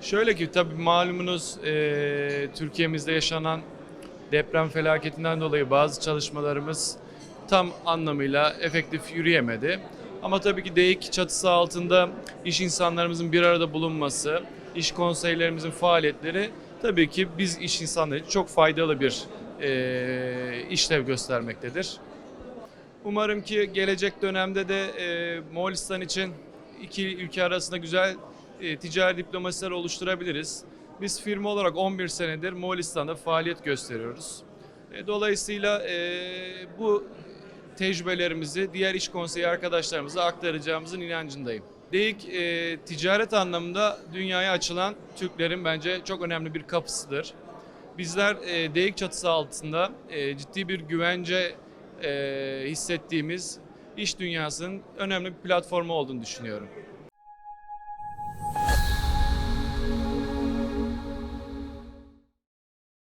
Şöyle ki tabii malumunuz e, Türkiye'mizde yaşanan deprem felaketinden dolayı bazı çalışmalarımız tam anlamıyla efektif yürüyemedi. Ama tabii ki DEİK çatısı altında iş insanlarımızın bir arada bulunması, iş konseylerimizin faaliyetleri tabii ki biz iş insanları için çok faydalı bir e, işlev göstermektedir. Umarım ki gelecek dönemde de e, Moğolistan için iki ülke arasında güzel e, ticari diplomasiler oluşturabiliriz. Biz firma olarak 11 senedir Moğolistan'da faaliyet gösteriyoruz. E, dolayısıyla e, bu tecrübelerimizi diğer iş konseyi arkadaşlarımıza aktaracağımızın inancındayım. DEİK e, ticaret anlamında dünyaya açılan Türklerin bence çok önemli bir kapısıdır. Bizler e, DEİK çatısı altında ciddi bir güvence hissettiğimiz iş dünyasının önemli bir platformu olduğunu düşünüyorum.